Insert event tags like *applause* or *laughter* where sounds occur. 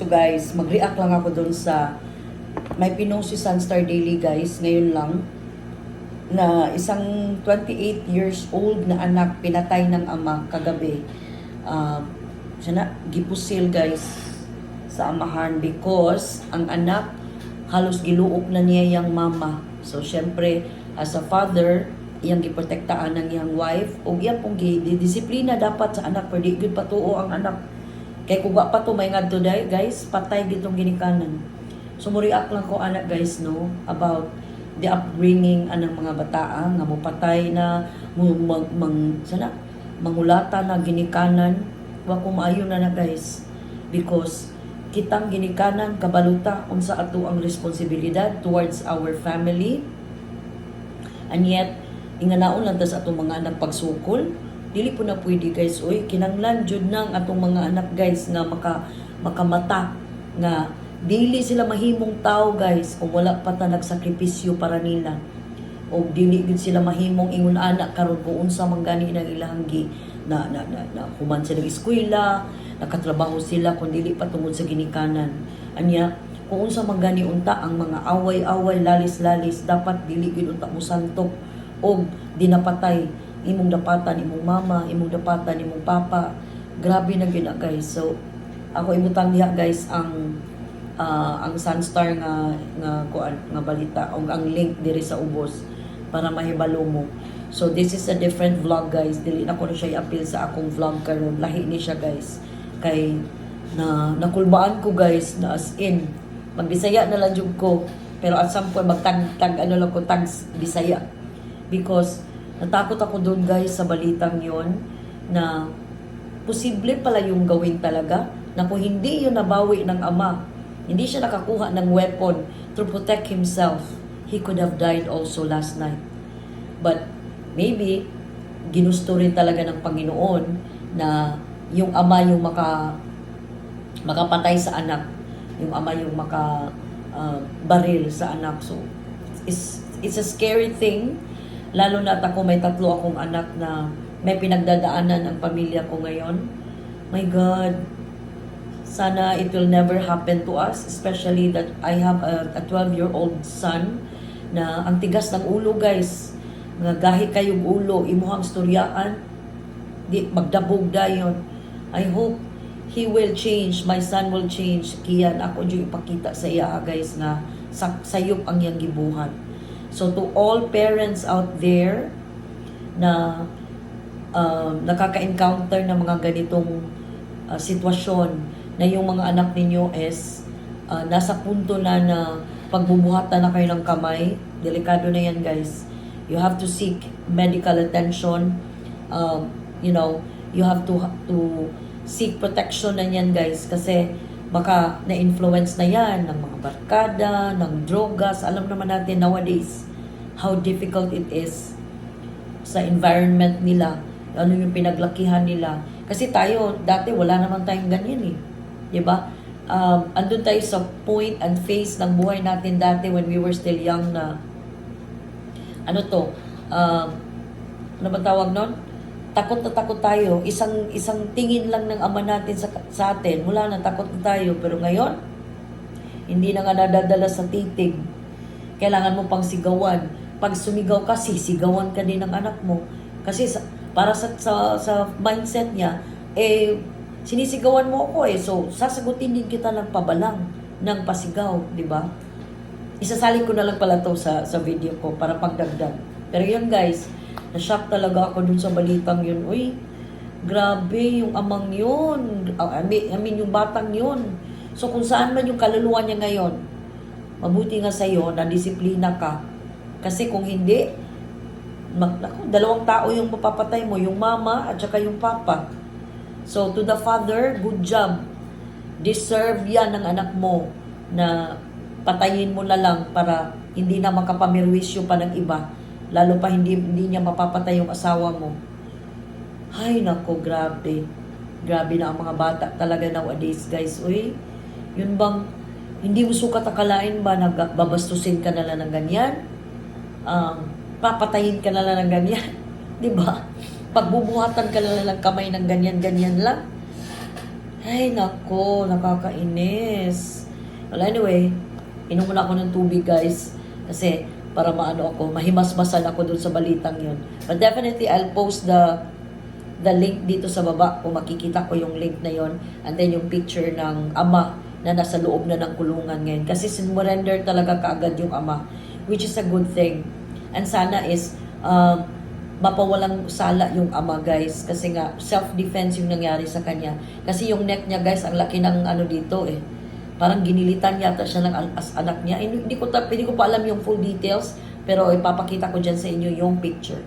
So guys, mag-react lang ako dun sa may pinost si Sunstar Daily guys ngayon lang na isang 28 years old na anak pinatay ng ama kagabi. Uh, siya na, gipusil guys sa amahan because ang anak halos giluok na niya yung mama. So syempre as a father, iyang giprotektaan ng iyang wife o iyang pong disiplina dapat sa anak di gyud patuo ang anak kay kung pa to may ngadto day guys patay gitong ginikanan. So muriak lang ko anak guys no about the upbringing anang mga bataa nga mo patay na mo mang, sana mangulata na ginikanan. Wa ko maayo na na guys because kitang ginikanan kabaluta unsa ato ang responsibilidad towards our family. And yet inganaon lang ta sa atong mga anak pagsukol dili po na pwede guys. Oy kinanglan jud nang atong mga anak guys nga maka makamata nga dili sila mahimong tao guys o wala pa ta nagsakripisyo para nila. O dili gid sila mahimong ingon anak karon kung unsa man gani ng ilang gi na na na, na human sila eskwela nakatrabaho sila kung dili pa tungod sa ginikanan. Anya kung unsa man gani unta ang mga away-away lalis-lalis dapat dili gid unta mo santok og dinapatay imong dapatan imong mama imong dapatan imong papa. Grabe na gyud guys. So ako imutang diha guys ang ah, ang Sunstar nga nga kuan nga balita o ang link diri sa ubos para mahibalo mo. So this is a different vlog guys. Dili na ko na siya i-appeal sa akong vlog karon. Lahi ni siya guys. Kay na nakulbaan ko guys na as in magbisaya na lang jud ko. Pero at some point magtag tag ano lang ko tag bisaya. Because natakot ako doon guys sa balitang yon na posible pala yung gawin talaga na kung hindi yun nabawi ng ama hindi siya nakakuha ng weapon to protect himself he could have died also last night. But maybe ginusto rin talaga ng Panginoon na yung ama yung maka makapatay sa anak yung ama yung maka uh, baril sa anak. So it's it's a scary thing lalo na ako may tatlo akong anak na may pinagdadaanan ang pamilya ko ngayon. My god sana it will never happen to us especially that I have a, a 12 year old son na ang tigas ng ulo guys. Nga gahi kayong ulo imuhang storyaan di magdabog dayon I hope he will change my son will change. Kiyan ako dyo ipakita sa iya guys nga sa, sayop ang iyang gibuhat so to all parents out there na um, nakaka-encounter ng mga ganitong uh, sitwasyon na yung mga anak ninyo is uh, nasa punto na na pagbubuhatan na kayo ng kamay delikado na yan guys. You have to seek medical attention. Um, you know you have to to seek protection na yan guys. Kasi baka na-influence na yan ng mga barkada, ng drogas. Alam naman natin nowadays how difficult it is sa environment nila. Ano yung pinaglakihan nila. Kasi tayo, dati wala naman tayong ganyan eh. Diba? Um, andun tayo sa point and phase ng buhay natin dati when we were still young na ano to, um, ano ba tawag nun? Takot na takot tayo. Isang isang tingin lang ng ama natin sa, sa atin, wala na takot na tayo. Pero ngayon, hindi na nga nadadala sa titig. Kailangan mo pang sigawan. Pag sumigaw ka, sisigawan ka din ng anak mo. Kasi sa, para sa, sa, sa mindset niya, eh, sinisigawan mo ako eh. So, sasagutin din kita ng pabalang, ng pasigaw, di ba? Isasalin ko na lang pala to sa, sa video ko para pagdagdag. Pero yun guys, na-shock talaga ako dun sa balitang yun. Uy, grabe yung amang yun. Ah, I mean, I mean yung batang yun. So kung saan man yung kaluluwa niya ngayon, mabuti nga sa'yo na disiplina ka. Kasi kung hindi, mag, naku, dalawang tao yung mapapatay mo, yung mama at saka yung papa. So to the father, good job. Deserve yan ng anak mo na patayin mo na lang para hindi na makapamirwisyo pa ng iba lalo pa hindi, hindi niya mapapatay yung asawa mo. Ay, nako, grabe. Grabe na ang mga bata talaga nowadays, guys. Uy, yun bang, hindi mo sukat akalain ba na babastusin ka na lang ng ganyan? Um, papatayin ka na lang ng ganyan? *laughs* di ba? Pagbubuhatan ka na lang ng kamay ng ganyan-ganyan lang? Ay, nako, nakakainis. Well, anyway, inom muna ako ng tubig, guys. Kasi, para maano ako, mahimasmasan ako dun sa balitang yun. But definitely, I'll post the the link dito sa baba kung makikita ko yung link na yon and then yung picture ng ama na nasa loob na ng kulungan ngayon. Kasi sinurrender talaga kaagad yung ama which is a good thing. And sana is um, mapawalang sala yung ama guys. Kasi nga self-defense yung nangyari sa kanya. Kasi yung neck niya guys ang laki ng ano dito eh parang ginilitan yata siya ng as anak niya. Hindi ko, hindi ko pa alam yung full details pero ipapakita ko dyan sa inyo yung picture